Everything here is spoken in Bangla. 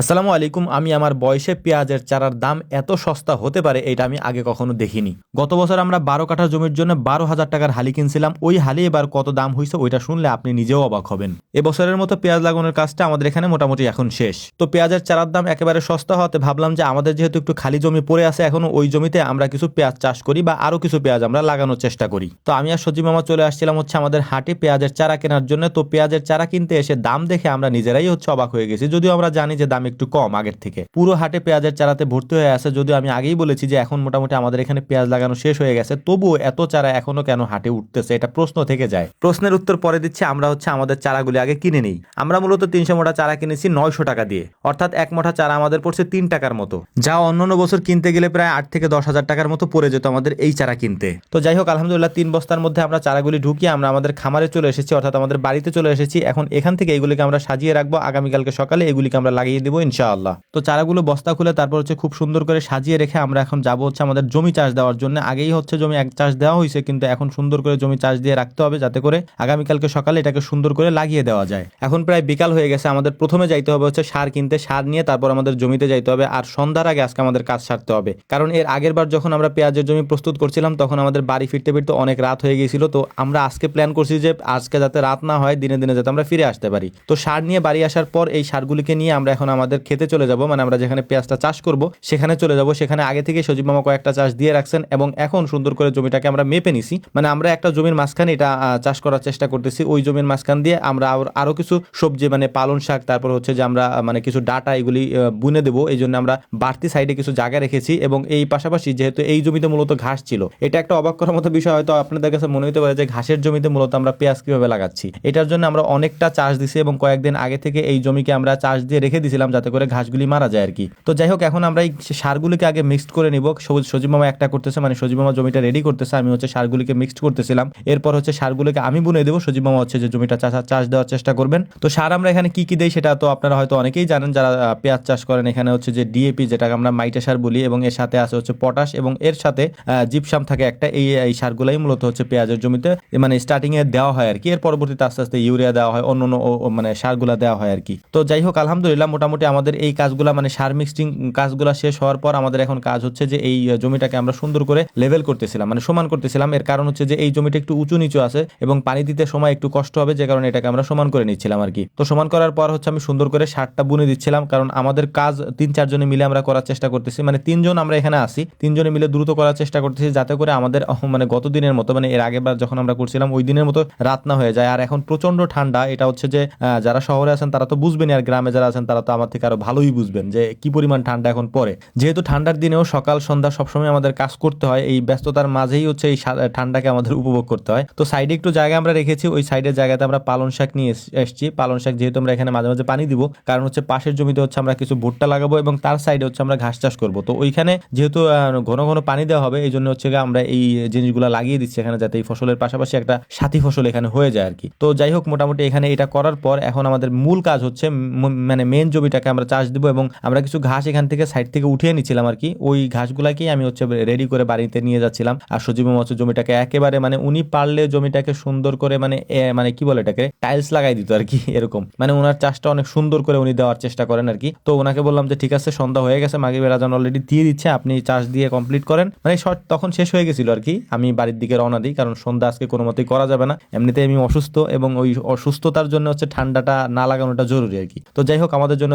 আসসালামু আলাইকুম, আমি আমার বয়সে পেঁয়াজের চারার দাম এত সস্তা হতে পারে এটা আমি আগে কখনো দেখিনি। গত বছর আমরা বারো কাঠা জমির জন্য বারো হাজার টাকার হালি কিনছিলাম, ওই হালি এবার কত দাম হয়েছে ওইটা শুনলে আপনি নিজেও অবাক হবেন। এবছরের মতো পেঁয়াজ লাগানোর কাজটা আমাদের এখানে মোটামুটি এখন শেষ। তো পেঁয়াজের চারার দাম একেবারে সস্তা হতে ভাবলাম যে আমাদের যেহেতু একটু খালি জমি পড়ে আছে, এখনও ওই জমিতে আমরা কিছু পেঁয়াজ চাষ করি বা আরও কিছু পেঁয়াজ আমরা লাগানোর চেষ্টা করি। তো আমি আর সজি মামা চলে আসছিলাম হচ্ছে আমাদের হাটে পেঁয়াজের চারা কেনার জন্য। তো পেঁয়াজের চারা কিনতে এসে দাম দেখে আমরা নিজেরাই হচ্ছে অবাক হয়ে গেছি, যদিও আমরা জানি যে দাম একটু কম আগের থেকে। পুরো হাটে পেঁয়াজের চারাতে ভর্তি হয়ে আছে যদিও আমি আগেই বলেছি যে এখন মোটামুটি আমাদের এখানে পেঁয়াজ লাগানো শেষ হয়ে গেছে, তবুও এত চারা এখনও কেন হাটে উঠতেছে এটা প্রশ্ন থেকে যায়। প্রশ্নের উত্তর পরে দিচ্ছে, আমরা হচ্ছে আমাদের চারাগুলি আগে কিনে নিই। আমরা মূলত তিনশো মোটা চারা কিনেছি নয়শো টাকা দিয়ে, অর্থাৎ এক মোটা চারা আমাদের পড়ছে তিন টাকার মতো। যা অন্যান্য বছর কিনতে গেলে প্রায় আট থেকে দশ হাজার টাকার মতো পড়ে যেত আমাদের এই চারা কিনতে। তো যাই হোক, আলহামদুলিল্লাহ তিন বস্তার মধ্যে আমরা চারাগুলি ঢুকিয়ে আমরা আমাদের খামারে চলে এসেছি, অর্থাৎ আমাদের বাড়িতে চলে এসেছি। এখন এখান থেকে এগুলিকে আমরা সাজিয়ে রাখব। আগামীকালকে সকালে এগুলিকে আমরা লাগিয়ে দেবো। ইনশাআল্লাহ। তো চারাগুলো বস্তা খুলে তারপর হচ্ছে খুব সুন্দর করে সাজিয়ে রেখে আমরা এখন যাব হচ্ছে আমাদের জমি চাষ দেওয়ার জন্য। আগেই হচ্ছে জমি এক চাষ দেওয়া হয়েছে, কিন্তু এখন সুন্দর করে জমি চাষ দিয়ে রাখতে হবে যাতে করে আগামীকালকে সকালে এটাকে সুন্দর করে লাগিয়ে দেওয়া যায়। এখন প্রায় বিকাল হয়ে গেছে, আমাদের প্রথমে যাইতে হবে হচ্ছে সার কিনতে। সার নিয়ে তারপর আমাদের জমিতে যাইতে হবে আর সন্ধ্যার আগে আজকে আমাদের কাজ সারতে হবে। কারণ এর আগের বার যখন আমরা পেঁয়াজের জমি প্রস্তুত করছিলাম, তখন আমাদের বাড়ি ফিরতে ফিরতে অনেক রাত হয়ে গিয়েছিল। তো আমরা আজকে প্ল্যান করছি যে আজকে যাতে রাত না হয়, দিনে দিনে যাতে আমরা ফিরে আসতে পারি। তো সার নিয়ে বাড়ি আসার পর এই সারগুলিকে নিয়ে আমরা এখন আমাদের খেতে চলে যাব মানে আমরা যেখানে পেঁয়াজটা চাষ করব, সেখানে চলে যাব। সেখানে আগে থেকে সজীব মামা কয়েকটা চাষ দিয়ে রাখছেন এবং এখন সুন্দর করে জমিটাকে আমরা মেপে নিছি। মানে আমরা একটা জমির মাঝখানে এটা চাষ করার চেষ্টা করতেছি। ওই জমির মাঝখান দিয়ে আমরা আর- আরও কিছু সবজি মানে পালন শাক, তারপর হচ্ছে যে আমরা মানে কিছু ডাটা এগুলি বুনে দেবো। এই জন্য আমরা বাড়তি সাইডে কিছু জায়গা রেখেছি এবং এই পাশাপাশি যেহেতু এই জমিতে মূলত ঘাস ছিল, এটা একটা অবাক করার মতো বিষয়, হয়তো আপনাদের কাছে মনে হতে পারে যে ঘাসের জমিতে মূলত আমরা পেঁয়াজ কীভাবে লাগাচ্ছি। এটার জন্য আমরা অনেকটা চাষ দিছি এবং কয়েকদিন আগে থেকে এই জমিকে আমরা চাষ দিয়ে রেখে দিয়েছিলাম যাতে করে ঘাসগুলি মারা যায় আর কি। তো যাই হোক, এখন আমরা এই সারগুলিকে আগে মিক্সড করে নিব। সবুজ, সজীব মামা একটা করতেছে মানে সজীব মামা জমিটা রেডি করতেছে, আমি হচ্ছে সারগুলিকে মিক্সড করতেছিলাম। এরপর হচ্ছে সারগুলিকে আমি বুনে দেবো, সজীব মামা হচ্ছে যে জমিটা চাষ চাষ দেওয়ার চেষ্টা করবেন। তো সার আমরা এখানে কি কি দেই সেটা তো আপনারা হয়তো অনেকেই জানেন, যারা পেঁয়াজ চাষ করেন, এখানে হচ্ছে যে ডিএপি যেটাকে আমরা মাইটে সার বলি, এবং এর সাথে আছে হচ্ছে পটাশ, এবং এর সাথে জিপসাম থাকে একটা, এই এই সারগুলাই মূলত হচ্ছে পেঁয়াজের জমিতে মানে স্টার্টিং এ দেওয়া হয় আর কি। এর পরবর্তীতে আস্তে আস্তে ইউরিয়া দেওয়া হয় অন্য অন্য মানে সারগুলা দেওয়া হয় আর কি। তো যাই হোক, আলহামদুলিল্লাহ, মোটামুটি আমাদের এই কাজগুলা মানে সার মিক্সিং কাজগুলা শেষ হওয়ার পর আমাদের এখন কাজ হচ্ছে যে এই জমিটাকে আমরা সুন্দর করে লেভেল করতেছিলাম মানে সমান করতেছিলাম। এর কারণ হচ্ছে যে এই জমিটা একটু উঁচু নিচু আছে এবং পানি দিতে সময় একটু কষ্ট হবে, যে কারণে এটাকে আমরা সমান করে নিচ্ছিলাম আর কি তো সমান করার পর হচ্ছে আমি সুন্দর করে সারটা বুনে দিচ্ছিলাম, কারণ আমাদের কাজ তিন চারজনে মিলে আমরা করার চেষ্টা করতেছি মানে তিনজন আমরা এখানে আসি তিনজনে মিলে দ্রুত করার চেষ্টা করতেছি যাতে করে আমাদের মানে গত দিনের মতো মানে এর আগের বার যখন আমরা করছিলাম, ওই দিনের মতো রাত না হয়ে যায়। আর এখন প্রচণ্ড ঠান্ডা, এটা হচ্ছে যে যারা শহরে আছেন তারা তো বুঝবেন আর গ্রামে যারা আছেন তারা তো আমার থেকে আরও ভালোই বুঝবেন যে কি পরিমাণ ঠান্ডা এখন পড়ে। যেহেতু ঠান্ডার দিনেও সকাল, সন্ধ্যা সবসময় আমাদের কাজ করতে হয়, এই ব্যস্ততার মাঝেই হচ্ছে এই ঠান্ডাকে আমাদের উপভোগ করতে হয়। তো সাইডে একটু জায়গা আমরা রেখেছি, ওই সাইডের জায়গাতে আমরা পালন শাক নিয়ে এসেছি। পালন শাক যেহেতু আমরা এখানে মাঝে মাঝে পানি দিব, কারণ হচ্ছে পাশের জমিতে হচ্ছে আমরা কিছু ভুট্টা লাগাবো এবং তার সাইডে হচ্ছে আমরা ঘাস চাষ করব। তো ওইখানে যেহেতু ঘন ঘন পানি দেওয়া হবে, এই জন্য হচ্ছে আমরা এই জিনিসগুলো লাগিয়ে দিচ্ছি এখানে যাতে এই ফসলের পাশাপাশি একটা সাথী ফসল এখানে হয়ে যায় আর কি। তো যাই হোক, মোটামুটি এখানে এটা করার পর এখন আমাদের মূল কাজ হচ্ছে মানে মেন জমিটাকে আমরা চাষ দিব এবং আমরা কিছু ঘাস এখান থেকে সাইড থেকে উঠিয়ে নিচ্ছিলাম আর কি। ওই ঘাসগুলাকেই আমি হচ্ছে রেডি করে বাড়িতে নিয়ে যাচ্ছিলাম। আর সজীব হচ্ছে জমিটাকে একেবারে মানে উনি পারলে জমিটাকে সুন্দর করে মানে মানে কি বলে এটাকে টাইলস লাগাই দিত আর কি, এরকম। মানে ওনার চাষটা অনেক সুন্দর করে উনি দেওয়ার চেষ্টা করেন আর কি। তো ওনাকে বললাম যে, ঠিক আছে, সন্ধ্যা হয়ে গেছে মাগি বেড়াজান অলরেডি দিয়ে দিচ্ছে, আপনি চাষ দিয়ে কমপ্লিট করেন। মানে শর্ট তখন শেষ হয়ে গেছিল আর কি। আমি বাড়ির দিকে রওনা দিই, কারণ সন্ধ্যা আজকে কোনো মতেই করা যাবে না। এমনিতে আমি অসুস্থ এবং ওই অসুস্থতার জন্য হচ্ছে ঠান্ডাটা না লাগানোটা জরুরি আর কি। তো যাই হোক, আমাদের জন্য